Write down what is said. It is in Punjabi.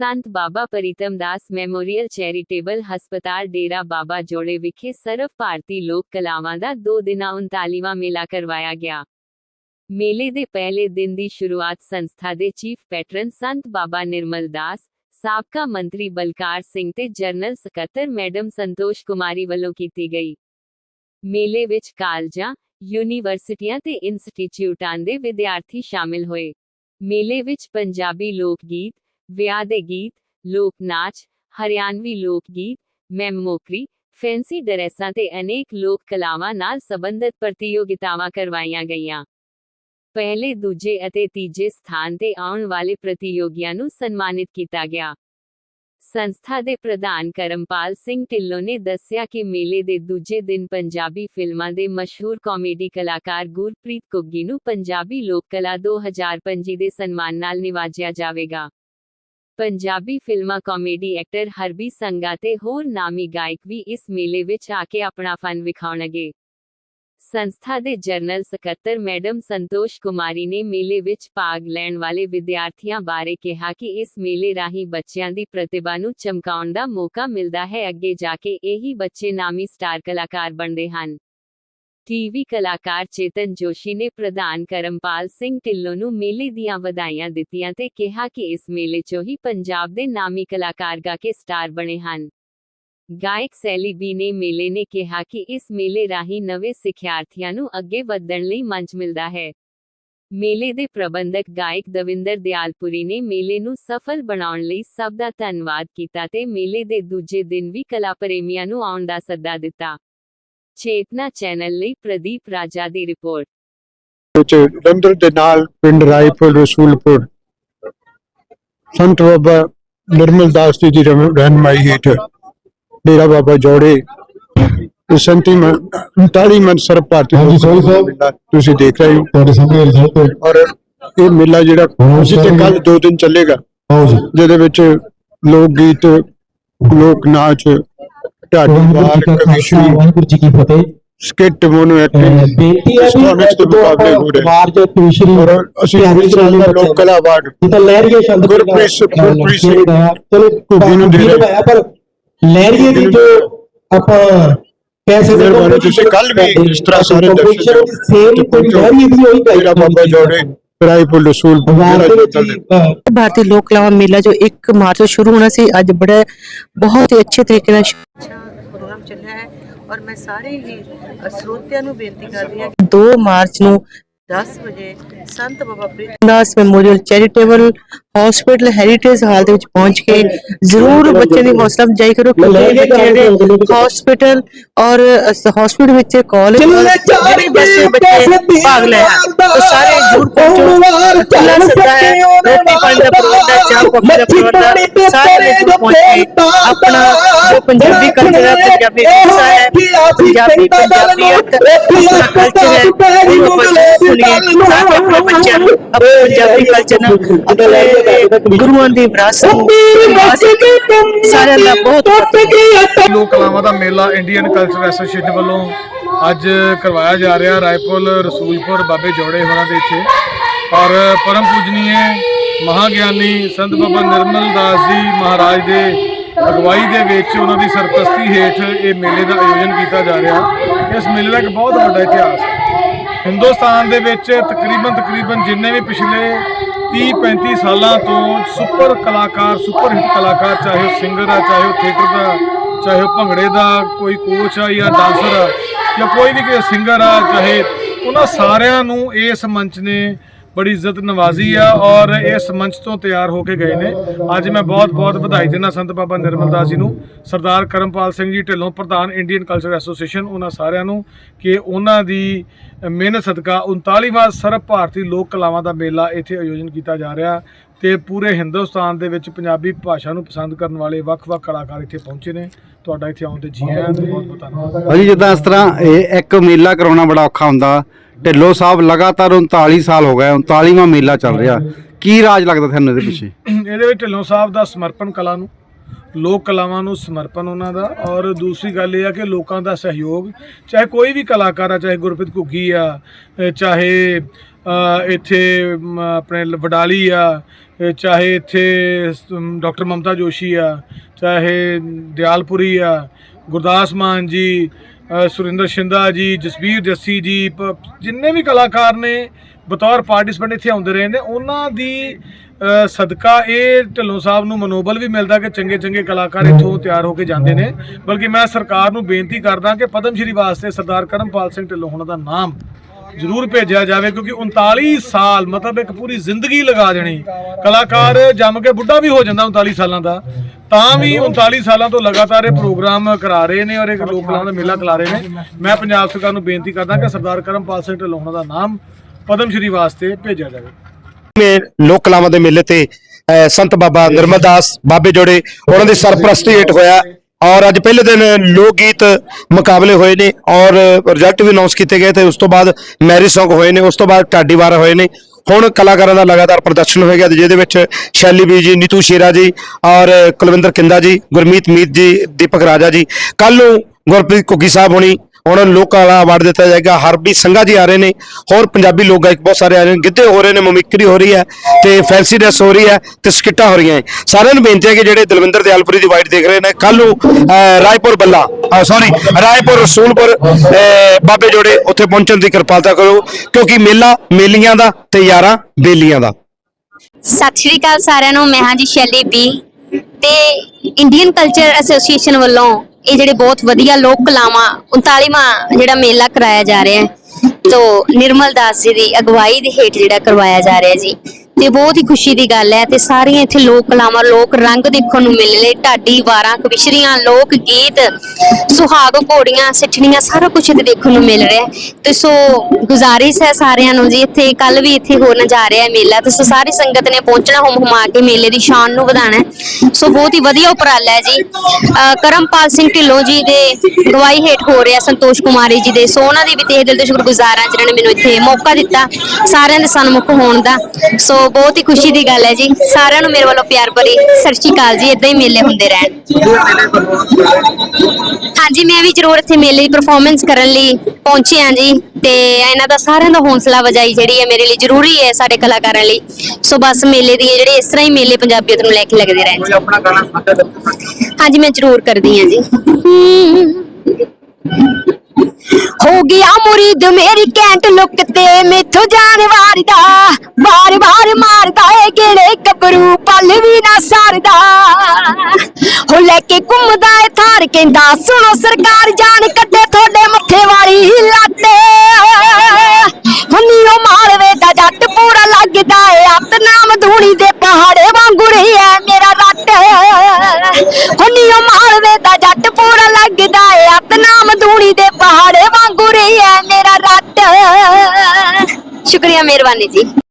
ਸੰਤ ਬਾਬਾ ਪ੍ਰੀਤਮ ਦਾਸ ਮੈਮੋਰੀਅਲ ਚੈਰੀਟੇਬਲ ਹਸਪਤਾਲ ਡੇਰਾ ਬਾਬਾ ਜੋੜੇ ਵਿਖੇ ਸਰਵ ਭਾਰਤੀ ਲੋਕ ਕਲਾਵਾਂ ਦਾ 2 ਦਿਨਾ 39ਵਾਂ ਮੇਲਾ ਕਰਵਾਇਆ ਗਿਆ। ਮੇਲੇ ਦੇ ਪਹਿਲੇ ਦਿਨ ਦੀ ਸ਼ੁਰੂਆਤ ਸੰਸਥਾ ਦੇ ਚੀਫ ਪੈਟਰਨ ਸੰਤ ਬਾਬਾ ਨਿਰਮਲ ਦਾਸ, ਸਾਬਕਾ ਮੰਤਰੀ ਬਲਕਾਰ ਸਿੰਘ ਤੇ ਜਨਰਲ ਸਕੱਤਰ ਮੈਡਮ ਸੰਤੋਸ਼ ਕੁਮਾਰੀ ਵੱਲੋਂ ਕੀਤੀ ਗਈ। ਮੇਲੇ ਵਿੱਚ ਕਾਲਜਾਂ, ਯੂਨੀਵਰਸਿਟੀਆਂ ਤੇ ਇੰਸਟੀਚਿਊਟਾਂ ਦੇ ਵਿਦਿਆਰਥੀ ਸ਼ਾਮਿਲ ਹੋਏ। ਮੇਲੇ ਵਿੱਚ ਪੰਜਾਬੀ ਲੋਕ ਗੀਤ ਵਿਆਹ ਦੇ ਗੀਤ, ਲੋਕ ਨਾਚ, ਹਰਿਆਣਵੀ ਲੋਕ ਗੀਤ ਮੈਮੋਕਰੀ ਫੈਂਸੀ ਡਰੈਸਾਂ ਤੇ ਅਨੇਕ ਲੋਕ ਕਲਾਵਾਂ ਨਾਲ ਸੰਬੰਧਿਤ ਪ੍ਰਤੀਯੋਗਿਤਾਵਾਂ ਕਰਵਾਈਆਂ ਗਈਆਂ। ਪਹਿਲੇ, ਦੂਜੇ ਅਤੇ ਤੀਜੇ ਸਥਾਨ ਤੇ ਆਉਣ ਵਾਲੇ ਪ੍ਰਤੀਯੋਗੀਆਂ ਨੂੰ ਸਨਮਾਨਿਤ ਕੀਤਾ ਗਿਆ। ਸੰਸਥਾ ਦੇ ਪ੍ਰਧਾਨ ਕਰਮਪਾਲ ਸਿੰਘ ਢਿੱਲੋਂ ਨੇ ਦੱਸਿਆ ਕਿ ਮੇਲੇ ਦੇ ਦੂਜੇ ਦਿਨ ਪੰਜਾਬੀ ਫਿਲਮਾਂ ਦੇ ਮਸ਼ਹੂਰ ਕਾਮੇਡੀ ਕਲਾਕਾਰ ਗੁਰਪ੍ਰੀਤ ਕੁੱਗੀ ਨੂੰ ਪੰਜਾਬੀ ਲੋਕ ਕਲਾ 2025 ਦੇ ਸਨਮਾਨ ਨਾਲ ਨਿਵਾਜਿਆ ਜਾਵੇਗਾ। ਪੰਜਾਬੀ ਫਿਲਮਾਂ ਕਾਮੇਡੀ ਐਕਟਰ ਹਰਬੀ ਸੰਗਾ ਤੇ ਹੋਰ ਨਾਮੀ ਗਾਇਕ ਵੀ ਇਸ ਮੇਲੇ ਵਿੱਚ ਆ ਕੇ ਆਪਣਾ ਫਨ ਵਿਖਾਉਣਗੇ। ਸੰਸਥਾ ਦੇ ਜਨਰਲ ਸਕੱਤਰ ਮੈਡਮ ਸੰਤੋਸ਼ ਕੁਮਾਰੀ ਨੇ ਮੇਲੇ ਵਿੱਚ ਭਾਗ ਲੈਣ ਵਾਲੇ ਵਿਦਿਆਰਥੀਆਂ ਬਾਰੇ ਕਿਹਾ ਕਿ ਇਸ ਮੇਲੇ ਰਾਹੀਂ ਬੱਚਿਆਂ ਦੀ ਪ੍ਰਤਿਭਾ ਨੂੰ ਚਮਕਾਉਣ ਦਾ ਮੌਕਾ ਮਿਲਦਾ ਹੈ। ਅੱਗੇ ਜਾ ਕੇ ਇਹੀ ਬੱਚੇ ਨਾਮੀ ਸਟਾਰ ਕਲਾਕਾਰ ਬਣਦੇ ਹਨ। ਟੀਵੀ ਕਲਾਕਾਰ ਚੇਤਨ ਜੋਸ਼ੀ ਨੇ ਪ੍ਰਧਾਨ ਕਰਮਪਾਲ ਸਿੰਘ ਢਿੱਲੋਂ ਨੂੰ ਮੇਲੇ ਦੀਆਂ ਵਧਾਈਆਂ ਦਿੱਤੀਆਂ ਤੇ ਕਿਹਾ ਕਿ ਇਸ ਮੇਲੇ 'ਚੋਂ ਹੀ ਪੰਜਾਬ ਦੇ ਨਾਮੀ ਕਲਾਕਾਰ ਗਾ ਕੇ ਸਟਾਰ ਬਣੇ ਹਨ। ਗਾਇਕ ਸੈਲੀ ਬੀ ਨੇ ਮੇਲੇ ਨੇ ਕਿਹਾ ਕਿ ਇਸ ਮੇਲੇ ਰਾਹੀਂ ਨਵੇਂ ਸਿੱਖਿਆਰਥੀਆਂ ਨੂੰ ਅੱਗੇ ਵਧਣ ਲਈ ਮੰਚ ਮਿਲਦਾ ਹੈ। ਮੇਲੇ ਦੇ ਪ੍ਰਬੰਧਕ ਗਾਇਕ ਦਵਿੰਦਰ ਦਿਆਲਪੁਰੀ ਨੇ ਮੇਲੇ ਨੂੰ ਸਫਲ ਬਣਾਉਣ ਲਈ ਸਭ ਦਾ ਧੰਨਵਾਦ ਕੀਤਾ ਤੇ ਮੇਲੇ ਦੇ ਦੂਜੇ ਦਿਨ ਵੀ ਕਲਾ ਪ੍ਰੇਮੀਆਂ ਨੂੰ ਆਉਣ ਦਾ ਸੱਦਾ ਦਿੱਤਾ। ਚੇਤਨਾ ਚੈਨਲ ਲਈ ਪ੍ਰਦੀਪ ਰਾਜਾ ਦੀ ਰਿਪੋਰਟ। ਵਿੱਚ ਜਲੰਧਰ ਦੇ ਨਾਲ ਪਿੰਡ ਰਾਏਪੁਰ ਰਸੂਲਪੁਰ ਸੰਤ ਬਾਬਾ ਨਿਰਮਲ ਦਾਸ ਜੀ ਦੀ ਰਹਿ- ਰਹਿਨਮਾਈ ਹੇਠ ਡੇਰਾ ਬਾਬਾ ਜੋੜੇ ਸੰਤੀ 39 ਮਨ ਸਰਬ ਭਾਰਤੀ ਹਾਂਜੀ, ਸੋਹੀ ਸਾਹਿਬ। ਤੁਸੀਂ ਦੇਖ ਰਹੇ ਹੋ। ਤੁਹਾਡੇ ਸਾਹਮਣੇ ਰਿਜ਼ਲਟ ਔਰ ਇਹ ਮੇਲਾ ਜਿਹੜਾ ਅੱਜ ਤੇ। ਕੱਲ ਦੋ ਦਿਨ ਚੱਲੇਗਾ। ਜਿਹਦੇ ਵਿੱਚ ਲੋਕ ਗੀਤ ਲੋਕ ਨਾਚ ਢਾਡੀ ਵਾਹਿਗੁਰੂ ਵਾਰ ਜੀ ਕਾ ਖਾਲਸਾ ਕਵਿਸ਼ਰੀ ਵਾਹਿਗੁਰੂ ਜੀ ਕੀ ਫਤਿਹ। ਸਕਿੱਟ ਮੋਨੋ ਅਹ ਐਕਟਿੰਗ ਬੇਨਤੀ ਹੈ ਵੀ ਇਸਲਾਮਿਕ ਤੋਂ ਮੁਕਾਬਲੇ ਹੋ ਰਹੇ ਵਾਰ ਜੋ ਔਰ ਅਸੀਂ ਤਿਆਰੀ ਇਸ ਸਾਲ ਦਾ ਕਰਾਂਗੇ ਲੋਕ ਕਲਾ ਅਵਾਰਡ ਜਿੱਦਾਂ ਲਹਿਰੀਏ ਸ਼ਬਦ ਗੁਰਪ੍ਰੀਤ ਗੁਰਪ੍ਰੀਤ ਸਿੰਘ ਚਲੋ ਘੁੱਗੀ ਨੂੰ ਦੇ ਰਹੇ। ਪਰ ਲਹਿਰੀਏ ਦੀ ਜੋ ਆਪਾਂ ਕਹਿ ਸਕਦੇ ਹਾਂ ਤੁਸੀਂ ਕੱਲ੍ਹ ਵੀ ਇਸ ਤਰ੍ਹਾਂ ਸਾਰੇ ਦਰਸ਼ਕ ਦੀ ਸੇਮ ਕੋਈ ਲਹਿਰੀਏ ਦੀ ਹੋਈ ਮੇਰਾ ਬਾਬਾ ਜੋੜੇ ਰਾਏਪੁਰ ਰਸੂਲ ਦੇ ਭਾਰਤੀ ਲੋਕ ਕਲਾ ਮੇਲਾ ਜੋ 1 ਮਾਰਚ ਤੋਂ ਸ਼ੁਰੂ ਹੋਣਾ ਸੀ ਅੱਜ ਬੜਾ ਬਹੁਤ ਹੀ ਅੱਛੇ ਤਰੀਕੇ ਨਾਲ ਚੱਲਿਆ ਹੈ ਔਰ ਮੈਂ ਸਾਰੇ ਹੀ ਸਰੋਤਿਆਂ ਨੂੰ ਬੇਨਤੀ ਕਰਦੀ ਹਾਂ ਕਿ 2 ਮਾਰਚ ਨੂੰ 10 ਵਜੇ Sant Baba Preet Das memorial charitable hospital heritage hall ਦੇ ਵਿੱਚ ਪਹੁੰਚ ਕੇ ਜ਼ਰੂਰ ਬੱਚਿਆਂ ਦੀ ਹੌਸਲਾ ਅਫਜ਼ਾਈ ਕਰੋ ਕਿ ਇਹ ਬੱਚੇ ਦੇ ਹਸਪੀਟਲ ਔਰ ਹਸਪੀਟਲ ਵਿੱਚ ਕਾਲਜ ਜਿਹੜੇ ਬੱਚੇ ਬੱਚੇ ਭਾਗ ਲੈ ਹਨ ਉਹ ਸਾਰੇ ਜ਼ਰੂਰ ਪਹੁੰਚੋ ਖੁੱਲਾ ਸੱਦਾ ਹੈ ਰੋਟੀ ਪਾਣੀ ਦਾ ਪ੍ਰਬੰਧ ਹੈ ਚਾਹ ਕਾਫੀ ਦਾ ਪ੍ਰਬੰਧ ਹੈ ਸਾਰੇ ਨੇ ਜ਼ਰੂਰ ਪਹੁੰਚ ਕੇ ਆਪਣਾ ਜੋ ਪੰਜਾਬੀ ਕਲਚਰ ਹੈ ਪੰਜਾਬੀ ਵਿਰਸਾ ਹੈ ਪੰਜਾਬੀ ਪੰਜਾਬੀਅਤ ਆਪਣਾ ਕਲਚਰ ਹੈ ਉਹ ਬੱਚੇ ਸੁਣੀਏ ਤਾਂ ਕਿ ਆਪਣੇ ਬੱਚਿਆਂ ਨੂੰ ਆਪਣੇ ਪੰਜਾਬੀ ਕਲਚਰ ਨਾਲ ਆਪਣੇ ਗੁਰੂਆਂ ਦੀ ਵਿਰਾਸਤ ਨੂੰ ਵਿਰਾਸਤ ਸਾਰਿਆਂ ਦਾ ਬਹੁਤ ਬਹੁਤ ਲੋਕ ਕਲਾਵਾਂ ਦਾ ਮੇਲਾ ਇੰਡੀਅਨ ਕਲਚਰ ਐਸੋਸੀਏਸ਼ਨ ਵੱਲੋਂ ਅੱਜ ਕਰਵਾਇਆ ਜਾ ਰਿਹਾ। ਰਾਏਪੁਰ ਰਸੂਲਪੁਰ ਬਾਬੇ ਜੋੜੇ ਹੋਰਾਂ ਦੇ ਇੱਥੇ। ਔਰ ਪਰਮ ਪੂਜਨੀਏ ਮਹਾਗਿਆਨੀ ਸੰਤ ਬਾਬਾ ਨਿਰਮਲ ਦਾਸ ਜੀ ਮਹਾਰਾਜ ਦੇ ਅਗਵਾਈ ਦੇ ਵਿੱਚ ਉਹਨਾਂ ਦੀ ਸਰਪ੍ਰਸਤੀ ਹੇਠ ਇਹ ਮੇਲੇ ਦਾ ਆਯੋਜਨ ਕੀਤਾ ਜਾ ਰਿਹਾ। ਇਸ ਮੇਲੇ ਦਾ ਇੱਕ ਬਹੁਤ ਵੱਡਾ ਇਤਿਹਾਸ ਹੈ ਹਿੰਦੁਸਤਾਨ ਦੇ ਵਿੱਚ ਤਕਰੀਬਨ ਤਕਰੀਬਨ ਜਿੰਨੇ ਵੀ ਪਿਛਲੇ 30 35 ਸਾਲਾਂ ਤੋਂ ਸੁਪਰ ਕਲਾਕਾਰ ਸੁਪਰ ਹਿੱਟ ਕਲਾਕਾਰ, ਚਾਹੇ ਉਹ ਸਿੰਗਰ ਆ, ਚਾਹੇ ਉਹ ਥੀਏਟਰ ਦਾ, ਚਾਹੇ ਉਹ ਭੰਗੜੇ ਦਾ ਕੋਈ ਕੋਚ ਆ ਜਾਂ ਡਾਂਸਰ ਆ ਜਾਂ ਕੋਈ ਵੀ ਕੋਈ ਸਿੰਗਰ ਆ, ਚਾਹੇ ਉਹਨਾਂ ਸਾਰਿਆਂ ਨੂੰ ਇਸ ਮੰਚ ਨੇ ਬੜੀ ਇੱਜ਼ਤ ਨਵਾਜ਼ੀ ਆ ਔਰ ਇਸ ਮੰਚ ਤੋਂ ਤਿਆਰ ਹੋ ਕੇ ਗਏ ਨੇ। ਅੱਜ ਮੈਂ ਬਹੁਤ ਬਹੁਤ ਵਧਾਈ ਦਿੰਦਾ ਸੰਤ ਬਾਬਾ ਨਿਰਮਲ ਦਾਸ ਜੀ ਨੂੰ। ਸਰਦਾਰ ਕਰਮਪਾਲ ਸਿੰਘ ਜੀ ਢਿੱਲੋਂ ਪ੍ਰਧਾਨ ਇੰਡੀਅਨ ਕਲਚਰ ਐਸੋਸੀਏਸ਼ਨ, ਉਹਨਾਂ ਸਾਰਿਆਂ ਨੂੰ ਕਿ ਉਹਨਾਂ ਦੀ ਮਿਹਨਤ ਸਦਕਾ 39ਵਾਂ ਸਰਬ ਭਾਰਤੀ ਲੋਕ ਕਲਾਵਾਂ ਦਾ ਮੇਲਾ ਇੱਥੇ ਆਯੋਜਨ ਕੀਤਾ ਜਾ ਰਿਹਾ ਤੇ ਪੂਰੇ ਹਿੰਦੁਸਤਾਨ ਦੇ ਵਿੱਚ ਪੰਜਾਬੀ ਭਾਸ਼ਾ ਨੂੰ ਪਸੰਦ ਕਰਨ ਵਾਲੇ ਵੱਖ-ਵੱਖ ਕਲਾਕਾਰ ਇੱਥੇ ਪਹੁੰਚੇ ਨੇ। ਤੁਹਾਡਾ ਇੱਥੇ ਆਉਣ ਤੇ ਜੀ ਆਇਆਂ ਤੇ ਬਹੁਤ ਬਹੁਤ ਧੰਨਵਾਦ। ਭਾਜੀ, ਜਿੱਦਾਂ ਇਸ ਤਰ੍ਹਾਂ ਇਹ ਇੱਕ ਮੇਲਾ ਕਰਾਉਣਾ ਬੜਾ ਔਖਾ ਹੁੰਦਾ। ਢਿੱਲੋਂ ਸਾਹਿਬ ਲਗਾਤਾਰ 39 ਸਾਲ ਹੋ ਗਏ 39ਵਾਂ ਮੇਲਾ ਚੱਲ ਰਿਹਾ। ਕੀ ਰਾਜ ਲੱਗਦਾ ਤੁਹਾਨੂੰ ਇਹਦੇ ਪਿੱਛੇ? ਇਹਦੇ ਵਿੱਚ ਢਿੱਲੋਂ ਸਾਹਿਬ ਦਾ ਸਮਰਪਣ ਕਲਾ ਨੂੰ, ਲੋਕ ਕਲਾਵਾਂ ਨੂੰ ਸਮਰਪਣ ਉਹਨਾਂ ਦਾ, ਔਰ ਦੂਸਰੀ ਗੱਲ ਇਹ ਆ ਕਿ ਲੋਕਾਂ ਦਾ ਸਹਿਯੋਗ, ਚਾਹੇ ਕੋਈ ਵੀ ਕਲਾਕਾਰ ਆ, ਚਾਹੇ ਗੁਰਪ੍ਰੀਤ ਘੁੱਗੀ ਆ ਚਾਹੇ ਇੱਥੇ ਆਪਣੇ ਵਡਾਲੀ ਆ ਚਾਹੇ ਇੱਥੇ ਡਾਕਟਰ ਮਮਤਾ ਜੋਸ਼ੀ ਆ, ਚਾਹੇ ਦਿਆਲਪੁਰੀ ਆ, ਗੁਰਦਾਸ ਮਾਨ ਜੀ ਸੁਰਿੰਦਰ ਸ਼ਿੰਦਾ ਜੀ, ਜਸਬੀਰ ਜੱਸੀ ਜੀ, ਪ- ਜਿੰਨੇ ਵੀ ਕਲਾਕਾਰ ਨੇ ਬਤੌਰ ਪਾਰਟਿਸਪੈਂਟ ਇੱਥੇ ਆਉਂਦੇ ਰਹੇ ਨੇ, ਉਹਨਾਂ ਦੀ ਸਦਕਾ ਇਹ ਢਿੱਲੋਂ ਸਾਹਿਬ ਨੂੰ ਮਨੋਬਲ ਵੀ ਮਿਲਦਾ ਕਿ ਚੰਗੇ ਚੰਗੇ ਕਲਾਕਾਰ ਇੱਥੋਂ ਤਿਆਰ ਹੋ ਕੇ ਜਾਂਦੇ ਨੇ। ਬਲਕਿ ਮੈਂ ਸਰਕਾਰ ਨੂੰ ਬੇਨਤੀ ਕਰਦਾ ਕਿ ਪਦਮ ਸ਼੍ਰੀ ਵਾਸਤੇ ਸਰਦਾਰ ਕਰਮਪਾਲ ਸਿੰਘ ਢਿੱਲੋਂ ਉਹਨਾਂ ਦਾ ਨਾਮ ਜ਼ਰੂਰ ਭੇਜਿਆ ਜਾਵੇ, ਕਿਉਂਕਿ 39 ਸਾਲ ਮਤਲਬ ਇੱਕ ਪੂਰੀ ਜ਼ਿੰਦਗੀ ਲਗਾ ਦੇਣੀ। ਕਲਾਕਾਰ ਜੰਮ ਕੇ ਬੁੱਢਾ ਵੀ ਹੋ ਜਾਂਦਾ 39 ਸਾਲਾਂ ਦਾ। ਤਾਂ ਵੀ 39 ਸਾਲਾਂ ਤੋਂ ਲਗਾਤਾਰ ਇਹ ਪ੍ਰੋਗਰਾਮ ਕਰਾ ਰਹੇ ਨੇ ਔਰ ਇੱਕ ਲੋਕ ਕਲਾ ਦਾ ਮੇਲਾ ਕਰਾ ਰਹੇ ਨੇ। ਮੈਂ ਪੰਜਾਬ ਸਰਕਾਰ ਨੂੰ ਬੇਨਤੀ ਕਰਦਾ ਕਿ ਸਰਦਾਰ ਕਰਮਪਾਲ ਸਿੰਘ ਢਿੱਲੋਂ ਉਹਨਾਂ ਦਾ ਨਾਮ ਪਦਮ ਸ਼੍ਰੀ ਵਾਸਤੇ ਭੇਜਿਆ ਜਾਵੇ। ਮੇ ਲੋਕ ਕਲਾਵਾਂ ਦੇ ਮੇਲੇ ਤੇ ਸੰਤ ਬਾਬਾ ਨਿਰਮਲ ਦਾਸ ਬਾਬੇ ਜੋੜੇ ਉਹਨਾਂ ਦੀ ਸਰਪ੍ਰਸਤੀ ਹੇਠ ਹੋਇਆ। ਔਰ ਅੱਜ ਪਹਿਲੇ ਦਿਨ ਲੋਕ ਗੀਤ ਮੁਕਾਬਲੇ ਹੋਏ ਨੇ ਔਰ ਰਿਜ਼ਲਟ ਵੀ ਅਨਾਉਂਸ ਕੀਤੇ ਗਏ ਤੇ ਉਸ ਤੋਂ ਬਾਅਦ ਮੈਰਿਜ Song ਹੋਏ ਨੇ ਉਸ ਤੋਂ ਬਾਅਦ ਢਾਡੀ ਵਾਰ ਹੋਏ ਨੇ। ਹੁਣ ਕਲਾਕਾਰਾਂ ਦਾ ਲਗਾਤਾਰ ਪ੍ਰਦਰਸ਼ਨ ਹੋਏਗਾ ਤੇ ਜਿਹਦੇ ਵਿੱਚ ਸ਼ੈਲੀ ਬੀ ਜੀ, ਨੀਤੂ ਸ਼ੇਰਾ ਜੀ ਔਰ ਕੁਲਵਿੰਦਰ ਕਿੰਦਾ ਜੀ, ਗੁਰਮੀਤ ਮੀਤ ਜੀ, ਦੀਪਕ ਰਾਜਾ ਜੀ। ਕੱਲ ਨੂੰ ਗੁਰਪ੍ਰੀਤ ਘੁੱਗੀ ਸਾਹਿਬ ਹੋਣੀ ਉਹਨਾਂ ਨੂੰ ਲੋਕ ਅਵਾਰਡ ਦਿੱਤਾ ਜਾਏਗਾ ਹਰਬੀ ਸੰਘਾ ਜੀ ਆ ਰਹੇ ਨੇ, ਹੋਰ ਪੰਜਾਬੀ ਲੋਕ ਗਾਇਕ ਬਹੁਤ ਸਾਰੇ ਆ ਰਹੇ ਨੇ, ਗਿੱਧੇ ਹੋ ਰਹੇ ਨੇ, ਮਮਿਕਰੀ ਹੋ ਰਹੀ ਹੈ ਤੇ ਫੈਂਸੀ ਡਰੈਸ ਹੋ ਰਹੀ ਹੈ ਤੇ ਸਕਿੱਟਾਂ ਹੋ ਰਹੀਆਂ ਸਾਰਿਆਂ ਨੂੰ ਬੇਨਤੀ ਹੈ ਕਿ ਜਿਹੜੇ ਦਲਵਿੰਦਰ ਦਿਆਲਪੁਰੀ ਦੀ ਵਾਈਟ ਦੇਖ ਰਹੇ ਨੇ ਕੱਲ ਨੂੰ ਰਾਏਪੁਰ ਬੱਲਾ ਸੌਰੀ ਰਾਏਪੁਰ, ਰਸੂਲਪੁਰ ਬਾਬੇ ਜੋੜੇ, ਉੱਥੇ ਪਹੁੰਚਣ ਦੀ ਕਿਰਪਾਲਤਾ ਕਰੋ, ਕਿਉਂਕਿ ਮੇਲਾ ਮੇਲੀਆਂ ਦਾ ਤੇ ਯਾਰਾਂ ਬੇਲੀਆਂ ਦਾ। ਸਤਿ ਸ਼੍ਰੀ ਅਕਾਲ ਸਾਰਿਆਂ ਨੂੰ, ਮੈਂ ਹਾਂ ਜੀ ਸ਼ੈਲੀ ਬੀ ਤੇ ਇੰਡੀਅਨ ਕਲਚਰ ਐਸੋਸੀਏਸ਼ਨ ਵੱਲੋਂ ਇਹ ਜਿਹੜੇ ਬਹੁਤ ਵਧੀਆ ਲੋਕ ਕਲਾਵਾਂ 39ਵਾਂ ਜਿਹੜਾ ਮੇਲਾ ਕਰਾਇਆ ਜਾ ਰਿਹਾ ਹੈ, ਤੋ ਨਿਰਮਲ ਦਾਸ ਜੀ ਦੀ ਅਗਵਾਈ ਦੇ ਹੇਠ ਜਿਹੜਾ ਕਰਵਾਇਆ ਜਾ ਰਿਹਾ ਜੀ। ਤੇ ਬਹੁਤ ਹੀ ਖੁਸ਼ੀ ਦੀ ਗੱਲ ਹੈ ਤੇ ਸਾਰੀਆਂ ਇੱਥੇ ਲੋਕ ਕਲਾਵਾਂ, ਲੋਕ ਰੰਗ ਦੇਖਣ ਨੂੰ ਮਿਲ ਢਾਡੀ, ਵਾਰਾਂ, ਕਵਿਸ਼ਰੀਆਂ, ਲੋਕ ਗੀਤ, ਸੁਹਾਗ, ਘੋੜੀਆਂ, ਸਿੱਠਣੀਆਂ, ਸਾਰਾ ਕੁਝ ਇੱਥੇ ਦੇਖਣ ਨੂੰ ਮਿਲ ਰਿਹਾ ਤੇ ਸੋ ਗੁਜ਼ਾਰਿਸ਼ ਹੈ ਸਾਰਿਆਂ ਨੂੰ ਜੀ, ਇੱਥੇ ਕੱਲ ਵੀ ਇੱਥੇ ਹੋਣ ਜਾ ਰਿਹਾ ਹੈ ਮੇਲਾ, ਤੇ ਸੋ ਸਾਰੀ ਸੰਗਤ ਨੇ ਪਹੁੰਚਣਾ ਹੁਮ ਹੁਮਾ ਕੇ ਮੇਲੇ ਦੀ ਸ਼ਾਨ ਨੂੰ ਵਧਾਉਣਾ ਸੋ ਬਹੁਤ ਹੀ ਵਧੀਆ ਉਪਰਾਲਾ ਹੈ ਜੀ। ਕਰਮਪਾਲ ਸਿੰਘ ਢਿੱਲੋਂ ਜੀ ਦੇ ਗਵਾਹੀ ਹੇਠ ਹੋ ਰਿਹਾ ਸੰਤੋਸ਼ ਕੁਮਾਰੀ ਜੀ ਦੇ, ਸੋ ਉਹਨਾਂ ਦੀ ਵੀ ਤਹਿ ਦਿਲ ਤੋਂ ਸ਼ੁਕਰਗੁਜ਼ਾਰ ਜਿਨ੍ਹਾਂ ਨੇ ਮੈਨੂੰ ਇੱਥੇ ਮੌਕਾ ਦਿੱਤਾ, ਸਾਰਿਆਂ ਦੇ ਸਨਮੁਖ ਹੋਣ ਦਾ। ਸੋ ਬਹੁਤ ਹੀ ਖੁਸ਼ੀ ਦੀ ਗੱਲ ਹੈ ਜੀ। ਸਾਰਿਆਂ ਨੂੰ ਮੇਰੇ ਵੱਲੋਂ ਪਿਆਰ ਭਰੀ ਸਤਿ ਸ਼੍ਰੀ ਅਕਾਲ ਜੀ। ਇਦਾਂ ਹੀ ਮੇਲੇ ਹੁੰਦੇ ਰਹਿਣ। ਹਾਂਜੀ, ਮੈਂ ਵੀ ਜ਼ਰੂਰ ਇੱਥੇ ਮੇਲੇ ਦੀ ਪਰਫਾਰਮੈਂਸ ਕਰਨ ਲਈ ਪਹੁੰਚੀ ਹਾਂ ਜੀ। ਤੇ ਇਹਨਾਂ ਦਾ ਸਾਰਿਆਂ ਦਾ ਹੌਸਲਾ ਵਜਾਈ ਜਿਹੜੀ ਹੈ ਮੇਰੇ ਲਈ ਜ਼ਰੂਰੀ ਹੈ ਸਾਡੇ ਕਲਾਕਾਰਾਂ ਲਈ। ਸੋ ਬਸ ਮੇਲੇ ਦੀ ਜਿਹੜੇ ਇਸ ਤਰ੍ਹਾਂ ਹੀ ਮੇਲੇ ਪੰਜਾਬੀਅਤ ਨੂੰ ਲੈ ਕੇ ਲੱਗਦੇ ਰਹਿਣ ਕੋਈ ਆਪਣਾ ਗਾਣਾ ਸਾਂਝਾ ਹਾਂਜੀ, ਮੈਂ ਜ਼ਰੂਰ ਕਰਦੀ ਹਾਂ ਜੀ। ਹੋ ਗਿਆ ਮੁਰੀਦ ਮੇਰੀ ਕੈਂਟ ਲੁੱਕ ਤੇ। ਮੈਥੋਂ ਜਾਨ ਵਾਰਦਾ ਕਿਹੜੇ ਪਲ ਵੀ ਨਾ ਸਰਦਾ। ਹੋ ਲੈ ਕੇ ਘੁੰਮਦਾ ਏ ਥਾਰ ਕਹਿੰਦਾ, ਸੁਣੋ ਸਰਕਾਰ, ਜਾਨ ਕੱਢੇ ਤੁਹਾਡੇ ਮੱਥੇ ਵਾਲੀ ਲਾਤੇ। ਹੁੰਨੀ ਉਹ ਮਾਲਵੇ ਦਾ ਜੱਟ ਪੂਰਾ ਲੱਗਦਾ ਏ। ਅੱਤ ਨਾਮ ਧੂਣੀ ਦੇ ਪਹਾੜੇ ਵਾਂਗੂ ਰਹੀ ਐ ਮੇਰਾ ਰੱਟ ਹੁੰਨੀ ਉਹ ਮਾਲਵੇ ਦਾ ਜੱਟ ਪੂਰਾ ਲੱਗਦਾ ਏ। ਅੱਤ ਨਾਮ ਧੂਣੀ ਦੇ ਪਹਾੜੇ ਵਾਂਗੂ ਰਹੀ ਐ ਮੇਰਾ ਰੱਟ ਸ਼ੁਕਰੀਆ ਮਿਹਰਬਾਨੀ ਜੀ।